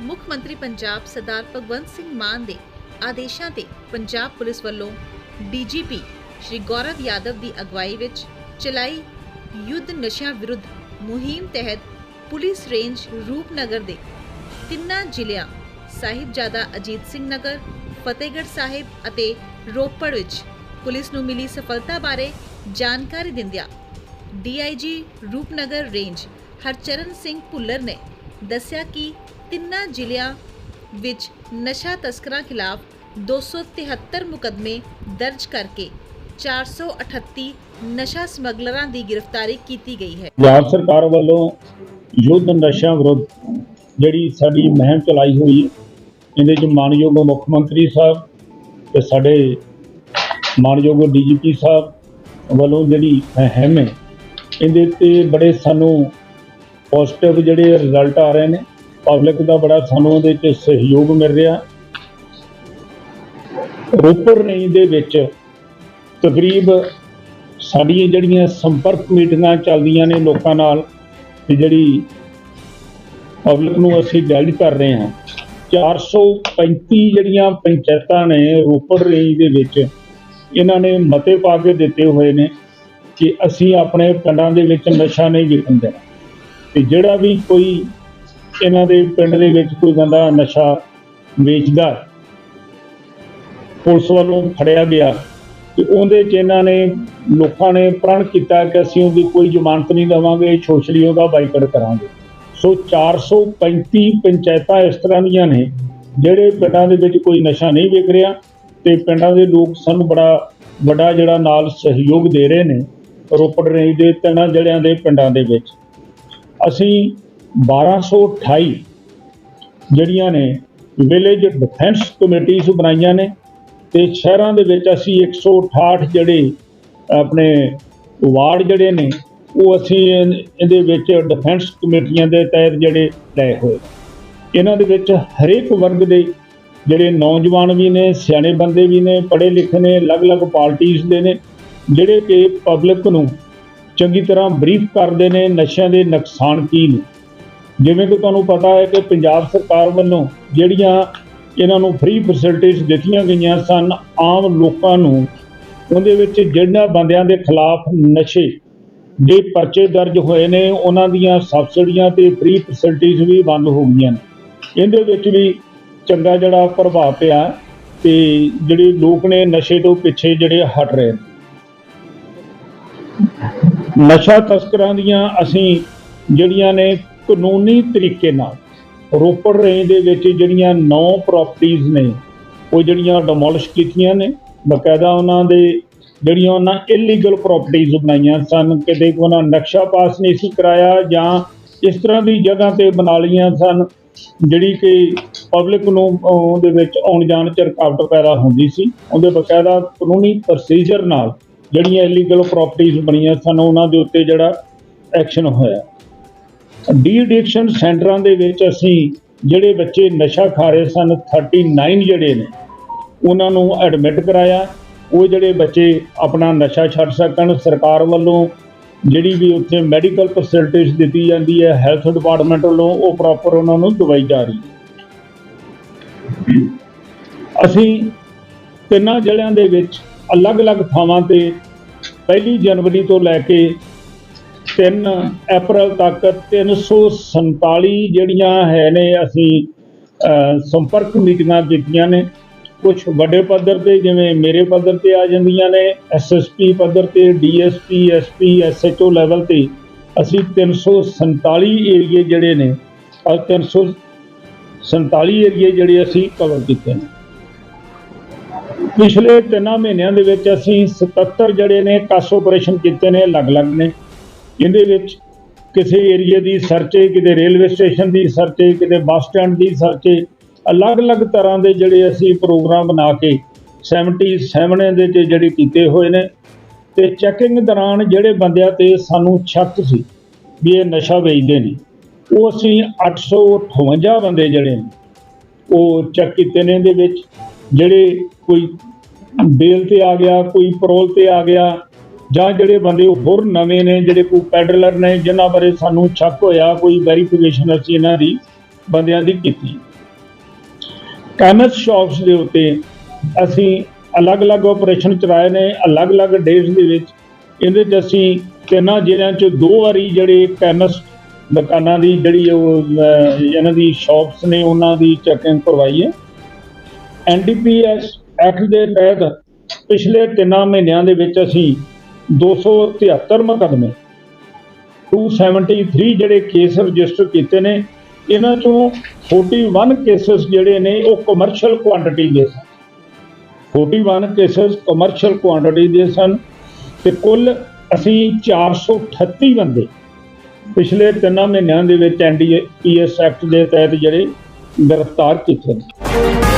ਮੁੱਖ ਮੰਤਰੀ ਪੰਜਾਬ ਸਰਦਾਰ ਭਗਵੰਤ ਸਿੰਘ ਮਾਨ ਦੇ ਆਦੇਸ਼ਾਂ ਤੇ ਪੰਜਾਬ ਪੁਲਿਸ ਵੱਲੋਂ ਡੀਜੀਪੀ ਸ਼੍ਰੀ ਗੌਰਵ ਯਾਦਵ ਦੀ ਅਗਵਾਈ ਵਿੱਚ ਚਲਾਈ ਯੁੱਧ ਨਸ਼ਿਆਂ ਵਿਰੁੱਧ ਮੁਹਿੰਮ ਤਹਿਤ ਪੁਲਿਸ ਰੇਂਜ ਰੂਪਨਗਰ ਦੇ ਤਿੰਨਾਂ ਜ਼ਿਲ੍ਹਿਆਂ ਸਾਹਿਬਜ਼ਾਦਾ ਅਜੀਤ ਸਿੰਘ ਨਗਰ, ਫਤਿਹਗੜ੍ਹ ਸਾਹਿਬ ਅਤੇ ਰੋਪੜ ਵਿੱਚ ਪੁਲਿਸ ਨੂੰ ਮਿਲੀ ਸਫਲਤਾ ਬਾਰੇ ਜਾਣਕਾਰੀ ਦਿੰਦਿਆਂ ਡੀਆਈਜੀ ਰੂਪਨਗਰ ਰੇਂਜ ਹਰਚਰਨ ਸਿੰਘ ਭੁੱਲਰ ਨੇ ਦੱਸਿਆ ਕਿ ਤਿੰਨਾਂ ਜ਼ਿਲ੍ਹਿਆਂ ਵਿੱਚ ਨਸ਼ਾ ਤਸਕਰਾਂ ਖਿਲਾਫ 273 ਮੁਕੱਦਮੇ ਦਰਜ ਕਰਕੇ 438 ਨਸ਼ਾ ਸਮਗਲਰਾਂ ਦੀ ਗ੍ਰਿਫਤਾਰੀ ਕੀਤੀ ਗਈ ਹੈ। ਪੰਜਾਬ ਸਰਕਾਰ ਵੱਲੋਂ ਯੁੱਧ ਨਸ਼ਿਆਂ ਵਿਰੁੱਧ ਜਿਹੜੀ ਸਾਡੀ ਮੁਹਿੰਮ ਚਲਾਈ ਹੋਈ ਹੈ, ਇਹਦੇ ਚ ਮਾਨਯੋਗ ਮੁੱਖ ਮੰਤਰੀ ਸਾਹਿਬ ਤੇ ਸਾਡੇ ਮਾਨਯੋਗ ਡੀਜੀਪੀ ਸਾਹਿਬ ਵੱਲੋਂ ਜਿਹੜੀ ਮੁਹਿੰਮ ਹੈ, ਇਹਦੇ ਤੇ ਬੜੇ ਸਾਨੂੰ ਪੋਜ਼ਿਟਿਵ ਜਿਹੜੇ ਰਿਜ਼ਲਟ ਆ ਰਹੇ ਨੇ। ਪਬਲਿਕ ਦਾ ਬੜਾ ਸਾਨੂੰ ਉਹਦੇ ਚ ਸਹਿਯੋਗ ਮਿਲ ਰਿਹਾ। ਰੋਪੜ ਰੇਂਜ ਦੇ ਵਿੱਚ ਤਕਰੀਬ ਸਾਡੀਆਂ ਜਿਹੜੀਆਂ ਸੰਪਰਕ ਮੀਟਿੰਗਾਂ ਚੱਲਦੀਆਂ ਨੇ ਲੋਕਾਂ ਨਾਲ ਤੇ ਜਿਹੜੀ ਪਬਲਿਕ ਨੂੰ ਅਸੀਂ ਗਾਈਡ ਕਰ ਰਹੇ ਹਾਂ। 435 ਜਿਹੜੀਆਂ ਪੰਚਾਇਤਾਂ ਨੇ ਰੋਪੜ ਰੇਂਜ ਦੇ ਵਿੱਚ, ਇਹਨਾਂ ਨੇ ਮਤੇ ਪਾ ਕੇ ਦਿੱਤੇ ਹੋਏ ਨੇ ਕਿ ਅਸੀਂ ਆਪਣੇ ਪਿੰਡਾਂ ਦੇ ਵਿੱਚ ਨਸ਼ਾ ਨਹੀਂ ਵਿਕਣ ਦੇਣਾ। ਤੇ ਜਿਹੜਾ ਵੀ ਕੋਈ ਇਹਨਾਂ ਦੇ ਪਿੰਡ ਦੇ ਵਿੱਚ ਕੋਈ ਬੰਦਾ ਨਸ਼ਾ ਵੇਚਦਾ ਪੁਲਿਸ ਵੱਲੋਂ ਫੜਿਆ ਗਿਆ ਤੇ ਉਹਦੇ ਚ ਇਹਨਾਂ ਨੇ ਲੋਕਾਂ ਨੇ ਪ੍ਰਣ ਕੀਤਾ ਕਿ ਅਸੀਂ ਉਹਦੀ ਕੋਈ ਜ਼ਮਾਨਤ ਨਹੀਂ ਦੇਵਾਂਗੇ ਸੋਸ਼ਲੀ ਉਹਦਾ ਬਾਈਕਾਟ ਕਰਾਂਗੇ। ਸੋ 435 ਪੰਚਾਇਤਾਂ ਇਸ ਤਰ੍ਹਾਂ ਦੀਆਂ ਨੇ, ਜਿਹੜੇ ਪਿੰਡਾਂ ਦੇ ਵਿੱਚ ਕੋਈ ਨਸ਼ਾ ਨਹੀਂ ਵਿਕ ਰਿਹਾ ਤੇ ਪਿੰਡਾਂ ਦੇ ਲੋਕ ਸਾਨੂੰ ਬੜਾ ਵੱਡਾ ਜਿਹੜਾ ਨਾਲ ਸਹਿਯੋਗ ਦੇ ਰਹੇ ਨੇ, ਰੋਪੜ ਰੇਂਜ ਦੇ ਤਿੰਨਾਂ ਜ਼ਿਲ੍ਹਿਆਂ ਦੇ ਪਿੰਡਾਂ ਦੇ ਵਿੱਚ। ਅਸੀਂ 1228 ਜਿਹੜੀਆਂ ਨੇ ਵਿਲੇਜ ਡਿਫੈਂਸ ਕਮੇਟੀਆਂ ਬਣਾਈਆਂ ਨੇ ਤੇ ਸ਼ਹਿਰਾਂ ਦੇ ਵਿੱਚ ਅਸੀਂ 168 ਜਿਹੜੇ ਆਪਣੇ ਵਾਰਡ ਜਿਹੜੇ ਨੇ, ਉਹ ਅਸੀਂ ਇਹਦੇ ਵਿੱਚ ਡਿਫੈਂਸ ਕਮੇਟੀਆਂ ਦੇ ਤਹਿਤ ਜਿਹੜੇ ਲਏ ਹੋਏ ਇਹਨਾਂ ਦੇ ਵਿੱਚ ਹਰੇਕ ਵਰਗ ਦੇ ਜਿਹੜੇ ਨੌਜਵਾਨ ਵੀ ਨੇ, ਸਿਆਣੇ ਬੰਦੇ ਵੀ ਨੇ, ਪੜ੍ਹੇ ਲਿਖੇ ਨੇ, ਅਲੱਗ-ਅਲੱਗ ਪਾਰਟੀਆਂ ਦੇ ਨੇ, ਜਿਹੜੇ ਕਿ ਪਬਲਿਕ ਨੂੰ ਚੰਗੀ ਤਰ੍ਹਾਂ ਬਰੀਫ ਕਰਦੇ ਨੇ, ਨਸ਼ਿਆਂ ਦੇ ਨੁਕਸਾਨ ਕੀ ਨੇ। ਜਿਵੇਂ ਕਿ ਤੁਹਾਨੂੰ ਪਤਾ ਹੈ ਕਿ ਪੰਜਾਬ ਸਰਕਾਰ ਵੱਲੋਂ ਜਿਹੜੀਆਂ ਇਹਨਾਂ ਨੂੰ ਫ੍ਰੀ ਫੈਸਿਲਿਟੀਆਂ ਦਿੱਤੀਆਂ ਗਈਆਂ ਸਨ, ਆਮ ਲੋਕਾਂ ਨੂੰ, ਉਹਦੇ ਵਿੱਚ ਜਿਹੜਾ ਬੰਦਿਆਂ ਦੇ ਖਿਲਾਫ ਨਸ਼ੇ ਦੇ ਪਰਚੇ ਦਰਜ ਹੋਏ ਨੇ, ਉਹਨਾਂ ਦੀਆਂ ਸਬਸਿਡੀਆਂ ਤੇ ਫ੍ਰੀ ਫੈਸਿਲਿਟੀਆਂ ਵੀ ਬੰਦ ਹੋ ਗਈਆਂ ਨੇ। ਇਹਦੇ ਵਿੱਚ ਵੀ ਚੰਗਾ ਜਿਹੜਾ ਪ੍ਰਭਾਵ ਪਿਆ ਤੇ ਜਿਹੜੇ ਲੋਕ ਨੇ ਨਸ਼ੇ ਤੋਂ ਪਿੱਛੇ ਜਿਹੜੇ ਹਟ ਰਹੇ ਨੇ। ਨਸ਼ਾ ਤਸਕਰਾਂ ਦੀਆਂ ਅਸੀਂ ਜਿਹੜੀਆਂ ਨੇ ਕਾਨੂੰਨੀ ਤਰੀਕੇ ਨਾਲ ਰੋਪੜ ਰੇਂਜ ਦੇ ਵਿੱਚ ਜਿਹੜੀਆਂ 9 ਪ੍ਰਾਪਰਟੀਆਂ ਨੇ, ਉਹ ਜਿਹੜੀਆਂ ਡਿਮੋਲਿਸ਼ ਕੀਤੀਆਂ ਨੇ, ਬਕਾਇਦਾ ਉਹਨਾਂ ਦੇ ਜਿਹੜੀਆਂ ਉਹਨਾਂ ਇਲੀਗਲ ਪ੍ਰਾਪਰਟੀਆਂ ਬਣਾਈਆਂ ਸਨ, ਕਿਤੇ ਉਹਨਾਂ ਨਕਸ਼ਾ ਪਾਸ ਨਹੀਂ ਸੀ ਕਰਾਇਆ ਜਾਂ ਇਸ ਤਰ੍ਹਾਂ ਦੀ ਜਗ੍ਹਾ ਤੇ ਬਣਾ ਲਈਆਂ ਸਨ, ਜਿਹੜੀ ਕਿ ਪਬਲਿਕ ਨੂੰ ਉਹਦੇ ਵਿੱਚ ਆਉਣ ਜਾਣ ਚ ਰੁਕਾਵਟ ਪੈਦਾ ਹੁੰਦੀ ਸੀ। ਉਹਦੇ ਬਕਾਇਦਾ ਕਾਨੂੰਨੀ ਪ੍ਰੋਸੀਜਰ ਨਾਲ ਜਿਹੜੀਆਂ ਇਲੀਗਲ ਪ੍ਰਾਪਰਟੀਆਂ ਬਣੀਆਂ ਸਨ, ਉਹਨਾਂ ਦੇ ਉੱਤੇ ਜਿਹੜਾ ਐਕਸ਼ਨ ਹੋਇਆ। ਡੀ ਐਡਿਕਸ਼ਨ ਸੈਂਟਰਾਂ ਦੇ ਵਿੱਚ ਅਸੀਂ ਜਿਹੜੇ ਬੱਚੇ ਨਸ਼ਾ ਖਾ ਰਹੇ ਸਨ 39 ਜਿਹੜੇ ਨੇ, ਉਹਨਾਂ ਨੂੰ ਐਡਮਿਟ ਕਰਾਇਆ। ਉਹ ਜਿਹੜੇ ਬੱਚੇ ਆਪਣਾ ਨਸ਼ਾ ਛੱਡ ਸਕਣ, ਸਰਕਾਰ ਵੱਲੋਂ ਜਿਹੜੀ ਵੀ ਉੱਥੇ ਮੈਡੀਕਲ ਫੈਸਿਲਿਟੀਜ਼ ਦਿੱਤੀ ਜਾਂਦੀ ਹੈ ਹੈਲਥ ਡਿਪਾਰਟਮੈਂਟ ਵੱਲੋਂ, ਉਹ ਪ੍ਰੋਪਰ ਉਹਨਾਂ ਨੂੰ ਦਵਾਈ ਜਾ ਰਹੀ ਹੈ। ਅਸੀਂ ਤਿੰਨਾਂ ਜ਼ਿਲ੍ਹਿਆਂ ਦੇ ਵਿੱਚ ਅਲੱਗ-ਅਲੱਗ ਥਾਵਾਂ ਤੇ ਪਹਿਲੀ ਜਨਵਰੀ ਤੋਂ ਲੈ ਕੇ 3 ਅਪ੍ਰੈਲ ਤੱਕ 347 ਜਿਹੜੀਆਂ ਹੈ ਨੇ ਅਸੀਂ ਸੰਪਰਕ ਮੀਟਿੰਗਾਂ ਕੀਤੀਆਂ ਨੇ। ਕੁਝ ਵੱਡੇ ਪੱਧਰ ਤੇ ਜਿਵੇਂ ਮੇਰੇ ਪੱਧਰ ਤੇ ਆ ਜਾਂਦੀਆਂ ਨੇ ਐਸਐਸਪੀ ਪੱਧਰ ਤੇ ਡੀਐਸਪੀ ਐਸਪੀ ਐਸਐਚਓ ਲੈਵਲ ਤੇ ਅਸੀਂ 347 ਏਰੀਏ ਜਿਹੜੇ ਨੇ ਔਰ 347 ਏਰੀਏ ਜਿਹੜੇ ਅਸੀਂ ਕਵਰ ਕੀਤੇ ਨੇ। ਪਿਛਲੇ ਤਿੰਨਾਂ ਮਹੀਨਿਆਂ ਦੇ ਵਿੱਚ ਅਸੀਂ 77 ਜਿਹੜੇ ਨੇ ਕਾਸ ਆਪਰੇਸ਼ਨ ਕੀਤੇ ਨੇ, ਅਲੱਗ-ਅਲੱਗ ਨੇ। ਇਹਦੇ ਵਿੱਚ ਕਿਸੇ ਏਰੀਏ ਦੀ ਸਰਚੇ, ਕਿਤੇ ਰੇਲਵੇ ਸਟੇਸ਼ਨ ਦੀ ਸਰਚੇ, ਕਿਤੇ ਬੱਸ ਸਟੈਂਡ ਦੀ ਸਰਚੇ, ਅਲੱਗ-ਅਲੱਗ ਤਰ੍ਹਾਂ ਦੇ ਜਿਹੜੇ ਅਸੀਂ ਪ੍ਰੋਗਰਾਮ ਬਣਾ ਕੇ 77 ਦੇ ਤੇ ਜਿਹੜੇ ਕੀਤੇ ਹੋਏ ਨੇ ਤੇ ਚੈਕਿੰਗ ਦੌਰਾਨ ਜਿਹੜੇ ਬੰਦਿਆਂ ਤੇ ਸਾਨੂੰ ਸ਼ੱਕ ਸੀ ਵੀ ਇਹ ਨਸ਼ਾ ਵੇਚਦੇ ਨੇ, ਉਹ ਅਸੀਂ 858 ਬੰਦੇ ਜਿਹੜੇ ਨੇ, ਉਹ ਚੈੱਕ ਕੀਤੇ ਨੇ ਇਹਦੇ ਵਿੱਚ, ਜਿਹੜੇ ਕੋਈ ਬੇਲ ਤੇ ਆ ਗਿਆ, ਕੋਈ ਪਰੋਲ ਤੇ ਆ ਗਿਆ ਜਾਂ ਜਿਹੜੇ ਬੰਦੇ ਹੋਰ ਨਵੇਂ ਨੇ, ਜਿਹੜੇ ਕੋਈ ਪੈਡਲਰ ਨੇ, ਜਿਨ੍ਹਾਂ ਬਾਰੇ ਸਾਨੂੰ ਸ਼ੱਕ ਹੋਇਆ, ਕੋਈ ਵੈਰੀਫਿਕੇਸ਼ਨ ਅਸੀਂ ਇਹਨਾਂ ਦੀ ਬੰਦਿਆਂ ਦੀ ਕੀਤੀ। ਕੈਮਸ ਸ਼ਾਪਸ ਦੇ ਉੱਤੇ ਅਸੀਂ ਅਲੱਗ-ਅਲੱਗ ਆਪਰੇਸ਼ਨ ਚਲਾਏ ਨੇ, ਅਲੱਗ-ਅਲੱਗ ਡੇਟਸ ਦੇ ਵਿੱਚ। ਇਹਦੇ 'ਚ ਅਸੀਂ ਤਿੰਨਾਂ ਜ਼ਿਲ੍ਹਿਆਂ 'ਚ ਦੋ ਵਾਰੀ ਜਿਹੜੇ ਕੈਮਸ ਦੁਕਾਨਾਂ ਦੀ ਜਿਹੜੀ ਉਹ ਇਹਨਾਂ ਦੀ ਸ਼ਾਪਸ ਨੇ, ਉਹਨਾਂ ਦੀ ਚੈਕਿੰਗ ਕਰਵਾਈ ਹੈ। ਐਨਡੀਪੀਐਸ ਐਕਟ ਦੇ ਤਹਿਤ ਪਿਛਲੇ ਤਿੰਨਾਂ ਮਹੀਨਿਆਂ ਦੇ ਵਿੱਚ ਅਸੀਂ 273 ਮੁਕੱਦਮੇ। 273 ਜਿਹੜੇ ਕੇਸ ਰਜਿਸਟਰ ਕੀਤੇ ਨੇ, ਇਹਨਾਂ ਚੋਂ 41 ਕੇਸਸ ਜਿਹੜੇ ਨੇ, ਉਹ ਕਮਰਸ਼ੀਅਲ ਕੁਆਂਟੀਟੀ ਦੇ ਸਨ। 41 ਕੇਸਸ ਕਮਰਸ਼ੀਅਲ ਕੁਆਂਟੀਟੀ ਦੇ ਸਨ ਤੇ ਕੁੱਲ ਅਸੀਂ 438 ਬੰਦੇ ਪਿਛਲੇ ਤਿੰਨਾਂ ਮਹੀਨਿਆਂ ਦੇ ਵਿੱਚ ਐਨਡੀਪੀਐਸ ਐਕਟ ਦੇ ਤਹਿਤ ਜਿਹੜੇ ਗ੍ਰਿਫਤਾਰ ਕੀਤੇ ਨੇ।